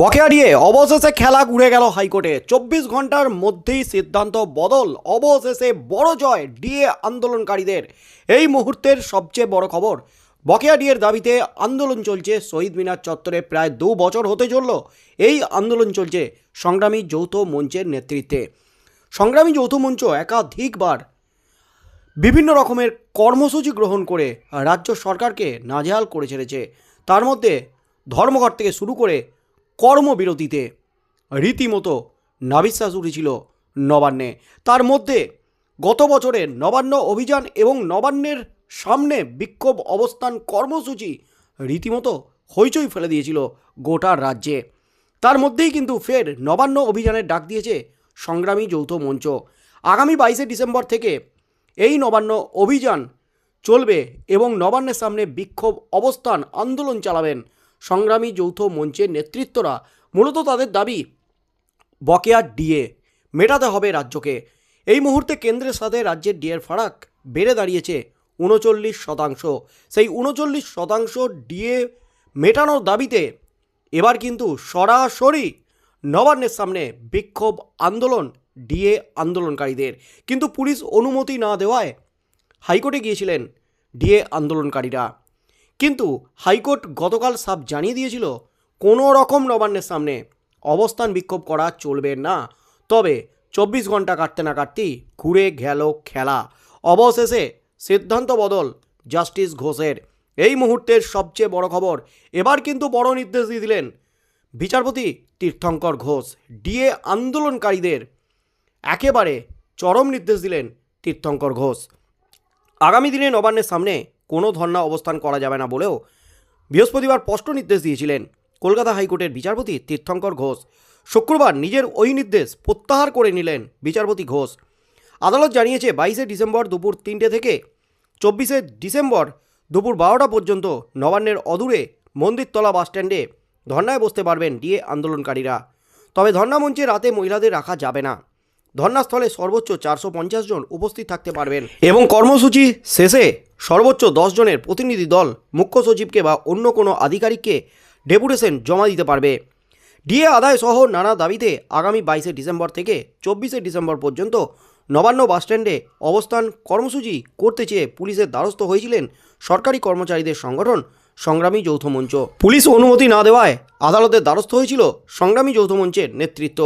বকেয়া দিয়ে অবশেষে খেলা ঘুরে গেল হাইকোর্টে। চব্বিশ ঘণ্টার মধ্যেই সিদ্ধান্ত বদল, অবশেষে বড় জয় ডিএ আন্দোলনকারীদের। এই মুহূর্তের সবচেয়ে বড় খবর, বকেয়া ডিএর দাবিতে আন্দোলন চলছে। শহীদ মিনার চত্বরে প্রায় দু বছর হতে চলল এই আন্দোলন চলছে সংগ্রামী যৌথ মঞ্চের নেতৃত্বে। সংগ্রামী যৌথ মঞ্চ একাধিকবার বিভিন্ন রকমের কর্মসূচি গ্রহণ করে রাজ্য সরকারকে নাজেহাল করে ছেড়েছে। তার মধ্যে ধর্মঘট থেকে শুরু করে কর্মবিরতিতে রীতিমতো নাবিশ্বাস উঠেছিল নবান্নে। তার মধ্যে গত বছরের নবান্ন অভিযান এবং নবান্নের সামনে বিক্ষোভ অবস্থান কর্মসূচি রীতিমতো হইচই ফেলে দিয়েছিল গোটা রাজ্যে। তার মধ্যেই কিন্তু ফের নবান্ন অভিযানের ডাক দিয়েছে সংগ্রামী যৌথ মঞ্চ। আগামী বাইশে ডিসেম্বর থেকে এই নবান্ন অভিযান চলবে এবং নবান্নের সামনে বিক্ষোভ অবস্থান আন্দোলন চালাবেন সংগ্রামী যৌথ মঞ্চের নেতৃত্বরা মূলত তাদের দাবি, বকেয়া ডিএ মেটাতে হবে রাজ্যকে। এই মুহূর্তে কেন্দ্রের সাথে রাজ্যের ডিএর ফারাক বেড়ে দাঁড়িয়েছে উনচল্লিশ শতাংশ। সেই উনচল্লিশ শতাংশ ডিএ মেটানোর দাবিতে এবার কিন্তু সরাসরি নবান্নের সামনে বিক্ষোভ আন্দোলন, ডিএ আন্দোলনকারীদের। কিন্তু পুলিশ অনুমতি না দেওয়ায় হাইকোর্টে গিয়েছিলেন ডিএ আন্দোলনকারীরা। কিন্তু হাইকোর্ট গতকাল সাফ জানিয়ে দিয়েছিল, কোনো রকম নবান্নের সামনে অবস্থান বিক্ষোভ করা চলবে না। তবে চব্বিশ ঘণ্টা কাটতে না কাটতেই ঘুরে গেল খেলা। অবশেষে সিদ্ধান্ত বদল জাস্টিস ঘোষের। এই মুহূর্তের সবচেয়ে বড় খবর, এবার কিন্তু বড় নির্দেশ দিয়ে দিলেন বিচারপতি তীর্থঙ্কর ঘোষ। ডিএ আন্দোলনকারীদের একেবারে চরম নির্দেশ দিলেন তীর্থঙ্কর ঘোষ। আগামী দিনে নবান্নের সামনে কোনো ধর্ণা অবস্থান করা যাবে না বলেও বৃহস্পতিবার স্পষ্ট নির্দেশ দিয়েছিলেন কলকাতা হাইকোর্টের বিচারপতি তীর্থঙ্কর ঘোষ। শুক্রবার নিজের ওই নির্দেশ প্রত্যাহার করে নিলেন বিচারপতি ঘোষ। আদালত জানিয়েছে, বাইশে ডিসেম্বর দুপুর তিনটে থেকে চব্বিশে ডিসেম্বর দুপুর বারোটা পর্যন্ত নবান্নের অদূরে মন্দিরতলা বাসস্ট্যান্ডে ধর্নায় বসতে পারবেন ডিএ আন্দোলনকারীরা। তবে ধর্না মঞ্চে রাতে মহিলাদের রাখা যাবে না। ধর্নাস্থলে সর্বোচ্চ চারশো পঞ্চাশ জন উপস্থিত থাকতে পারবেন। এবং কর্মসূচি শেষে সর্বোচ্চ জনের প্রতিনিধি দল মুখ্য সচিবকে বা অন্য কোনো আধিকারিককে ডেপুটেশন জমা দিতে পারবে। ডিএ আদায় সহ নানা দাবিতে আগামী বাইশে ডিসেম্বর থেকে চব্বিশে ডিসেম্বর পর্যন্ত নবান্ন বাসস্ট্যান্ডে অবস্থান কর্মসূচি করতে চেয়ে পুলিশের দ্বারস্থ হয়েছিলেন সরকারি কর্মচারীদের সংগঠন সংগ্রামী যৌথ মঞ্চ। পুলিশ অনুমতি না দেওয়ায় আদালতের দ্বারস্থ হয়েছিল সংগ্রামী যৌথ মঞ্চের নেতৃত্ব।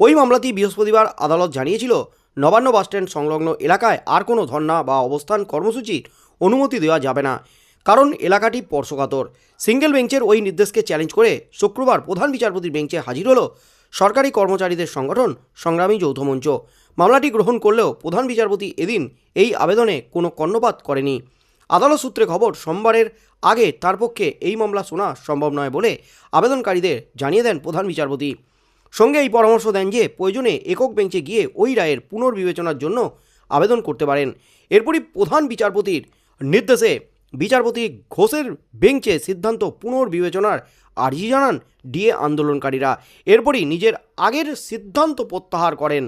ওই মামলাটি বৃহস্পতিবার আদালত জানিয়েছিল, নবান্ন বাসস্ট্যান্ড সংলগ্ন এলাকায় আর কোনো ধর্না বা অবস্থান কর্মসূচির অনুমতি দেওয়া যাবে না। কারণ এলাকাটি স্পর্শকাতর সিঙ্গেল বেঞ্চের ওই নির্দেশকে চ্যালেঞ্জ করে শুক্রবার প্রধান বিচারপতির বেঞ্চে হাজির হল সরকারি কর্মচারীদের সংগঠন সংগ্রামী যৌথ মঞ্চ। মামলাটি গ্রহণ করলেও প্রধান বিচারপতি এদিন এই আবেদনে কোনো কর্ণপাত করেনি। আদালত সূত্রে খবর, সোমবারের আগে তার পক্ষে এই মামলা শোনা সম্ভব নয় বলে আবেদনকারীদের জানিয়ে দেন প্রধান বিচারপতি। সঙ্গে এই পরামর্শ দেন যে, প্রয়োজনে একক বেঞ্চে গিয়ে ওই রায়ের পুনর্বিবেচনার জন্য আবেদন করতে পারেন। এরপরই প্রধান বিচারপতির নির্দেশে বিচারপতি ঘোষের বেঞ্চে সিদ্ধান্ত পুনর্বিবেচনার আর্জি জানান ডিএ আন্দোলনকারীরা। এরপরই নিজের আগের সিদ্ধান্ত প্রত্যাহার করেন।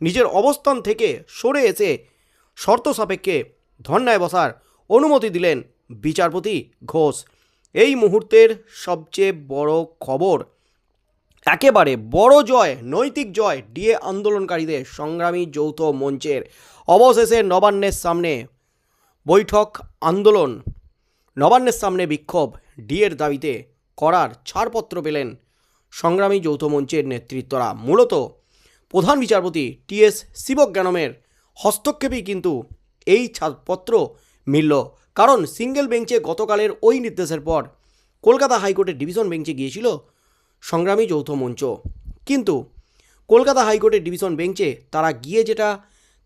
নিজের অবস্থান থেকে সরে এসে শর্ত সাপেক্ষে ধর্নায় বসার অনুমতি দিলেন বিচারপতি ঘোষ। এই মুহূর্তের সবচেয়ে বড় খবর, একেবারে বড় জয়, নৈতিক জয় ডিএ আন্দোলনকারীদের সংগ্রামী যৌথ মঞ্চের। অবশেষে নবান্নের সামনে বৈঠক, আন্দোলন। নবান্নের সামনে বিক্ষোভ, ডিএর দাবিতে করার ছাড়পত্র পেলেন সংগ্রামী যৌথ মঞ্চের নেতৃত্বরা। মূলত প্রধান বিচারপতি টিএস শিবজ্ঞানমের হস্তক্ষেপেই কিন্তু এই ছাড়পত্র মিলল। কারণ সিঙ্গেল বেঞ্চে গতকালের ওই নির্দেশের পর কলকাতা হাইকোর্টের ডিভিশন বেঞ্চে গিয়েছিল সংগ্রামী যৌথ মঞ্চ। কিন্তু কলকাতা হাইকোর্টের ডিভিশন বেঞ্চে তারা গিয়ে যেটা,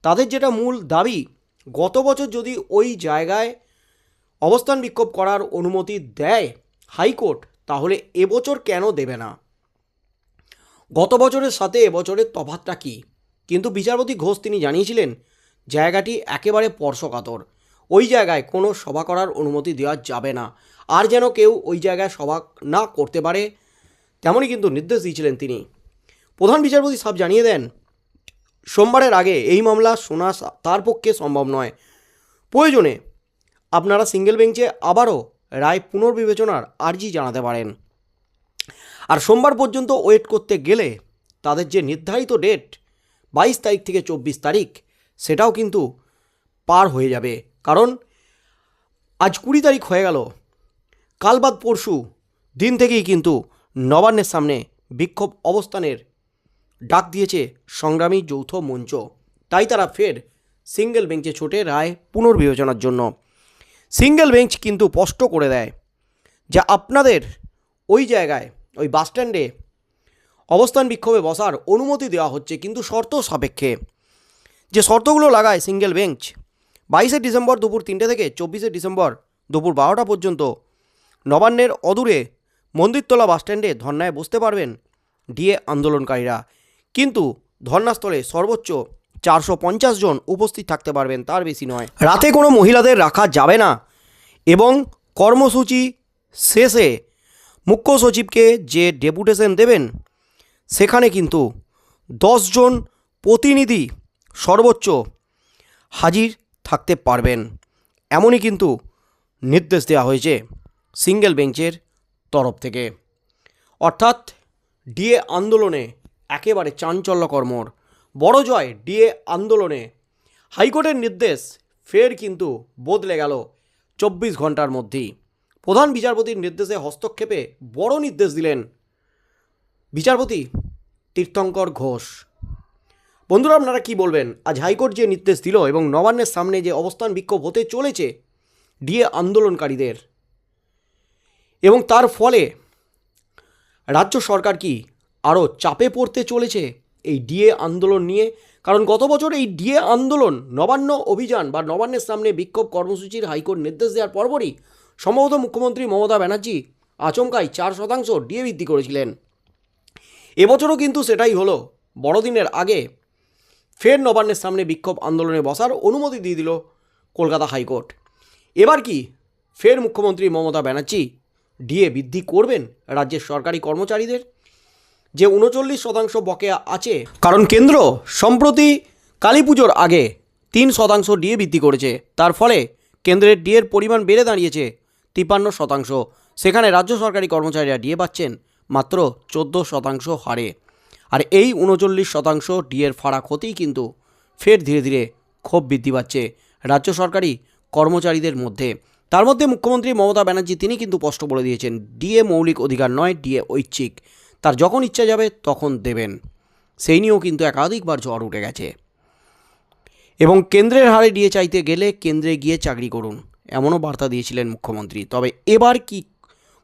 তাদের যেটা মূল দাবি গত বছর যদি ওই জায়গায় অবস্থান বিক্ষোভ করার অনুমতি দেয় হাইকোর্ট, তাহলে এবছর কেন দেবে না? গত বছরের সাথে এবছরের তফাতটা কী? কিন্তু বিচারপতি ঘোষ তিনি জানিয়েছিলেন, জায়গাটি একেবারে স্পর্শকাতর ওই জায়গায় কোনো সভা করার অনুমতি দেওয়া যাবে না। আর যেন কেউ ওই জায়গায় সভা না করতে পারে, তেমনই কিন্তু নির্দেশ দিয়েছিলেন তিনি। প্রধান বিচারপতি সাহেব জানিয়ে দেন সোমবারের আগে এই মামলা শোনা তার পক্ষে সম্ভব নয়। প্রয়োজনে আপনারা সিঙ্গেল বেঞ্চে আবারও রায় পুনর্বিবেচনার আর্জি জানাতে পারেন। আর সোমবার পর্যন্ত ওয়েট করতে গেলে তাদের যে নির্ধারিত ডেট বাইশ তারিখ থেকে চব্বিশ তারিখ, সেটাও কিন্তু পার হয়ে যাবে। কারণ আজ কুড়ি তারিখ হয়ে গেল। কাল বাদ পরশু দিন থেকেই কিন্তু নবান্নের সামনে বিক্ষোভ অবস্থানের ডাক দিয়েছে সংগ্রামী যৌথ মঞ্চ। তাই তারা ফের সিঙ্গেল বেঞ্চে ছোটে রায় পুনর্বিবেচনার জন্য। সিঙ্গেল বেঞ্চ কিন্তু স্পষ্ট করে দেয় যে আপনাদের ওই জায়গায়, ওই বাসস্ট্যান্ডে অবস্থান বিক্ষোভে বসার অনুমতি দেওয়া হচ্ছে কিন্তু শর্ত সাপেক্ষে। যে শর্তগুলো লাগায় সিঙ্গেল বেঞ্চ, বাইশে ডিসেম্বর দুপুর তিনটে থেকে চব্বিশে ডিসেম্বর দুপুর বারোটা পর্যন্ত নবান্নের অদূরে মন্দিরতলা বাসস্ট্যান্ডে ধর্নায় বসতে পারবেন ডিএ আন্দোলনকারীরা। কিন্তু ধর্নাস্থলে সর্বোচ্চ চারশো পঞ্চাশ জন উপস্থিত থাকতে পারবেন, তার বেশি নয়। রাতে কোনো মহিলাদের রাখা যাবে না এবং কর্মসূচি শেষে মুখ্য সচিবকে যে ডেপুটেশন দেবেন, সেখানে কিন্তু জন প্রতিনিধি সর্বোচ্চ হাজির থাকতে পারবেন, এমনই কিন্তু নির্দেশ দেওয়া হয়েছে সিঙ্গেল বেঞ্চের তরফ থেকে। অর্থাৎ ডিএ আন্দোলনে একেবারে চাঞ্চল্যকর্মর বড় জয় ডিএ আন্দোলনে। হাইকোর্টের নির্দেশ ফের কিন্তু বদলে গেল চব্বিশ ঘণ্টার মধ্যেই। প্রধান বিচারপতির নির্দেশে হস্তক্ষেপে বড় নির্দেশ দিলেন বিচারপতি তীর্থঙ্কর ঘোষ। বন্ধুরা, আপনারা কি বলবেন? আজ হাইকোর্ট যে নির্দেশ দিল এবং নবান্নের সামনে যে অবস্থান বিক্ষোভ হতে চলেছে ডিএ আন্দোলনকারীদের, এবং তার ফলে রাজ্য সরকার কি আরও চাপে পড়তে চলেছে এই ডিএ আন্দোলন নিয়ে। কারণ গত বছর এই ডিএ আন্দোলন, নবান্ন অভিযান বা নবান্নের সামনে বিক্ষোভ কর্মসূচির হাইকোর্ট নির্দেশ দেওয়ার পরপরই সম্ভবত মুখ্যমন্ত্রী মমতা ব্যানার্জি আচমকাই চার শতাংশ ডিএ বৃদ্ধি করেছিলেন। এবছরও কিন্তু সেটাই হলো। বড়দিনের আগে ফের নবান্নের সামনে বিক্ষোভ আন্দোলনে বসার অনুমতি দিয়ে দিল কলকাতা হাইকোর্ট। এবার কি ফের মুখ্যমন্ত্রী মমতা ব্যানার্জি ডিএ বৃদ্ধি করবেন রাজ্যের সরকারি কর্মচারীদের? যে উনচল্লিশ শতাংশ বকেয়া আছে। কারণ কেন্দ্র সম্প্রতি কালী পুজোর আগে তিন শতাংশ ডিএ বৃদ্ধি করেছে। তার ফলে কেন্দ্রের ডিএর পরিমাণ বেড়ে দাঁড়িয়েছে তিপান্ন শতাংশ। সেখানে রাজ্য সরকারি কর্মচারীরা ডিএ পাচ্ছেন মাত্র চোদ্দ শতাংশ হারে। আর এই উনচল্লিশ শতাংশ ডিএর ফারাক ক্ষতিই কিন্তু ফের ধীরে ধীরে ক্ষোভ বৃদ্ধি পাচ্ছে রাজ্য সরকারি কর্মচারীদের মধ্যে। তার মধ্যে মুখ্যমন্ত্রী মমতা ব্যানার্জি, তিনি কিন্তু স্পষ্ট বলে দিয়েছেন, ডিএ মৌলিক অধিকার নয়, ডিএ ঐচ্ছিক। তার যখন ইচ্ছা যাবে তখন দেবেন। সেই নিয়েও কিন্তু একাধিকবার ঝড় উঠে গেছে। এবং কেন্দ্রের হারে ডিএ চাইতে গেলে কেন্দ্রে গিয়ে চাকরি করুন, এমনও বার্তা দিয়েছিলেন মুখ্যমন্ত্রী। তবে এবার কি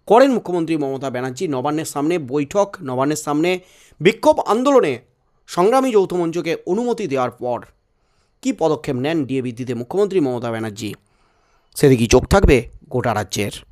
করেন মুখ্যমন্ত্রী মমতা ব্যানার্জি? নবান্নের সামনে বৈঠক, নবান্নের সামনে বিক্ষোভ আন্দোলনে সংগ্রামী যৌথ মঞ্চকে অনুমতি দেওয়ার পর কি পদক্ষেপ নেন ডিএ বৃদ্ধিতে মুখ্যমন্ত্রী মমতা ব্যানার্জি? সেদিকে চোখ থাকবে গোটা রাজ্যের?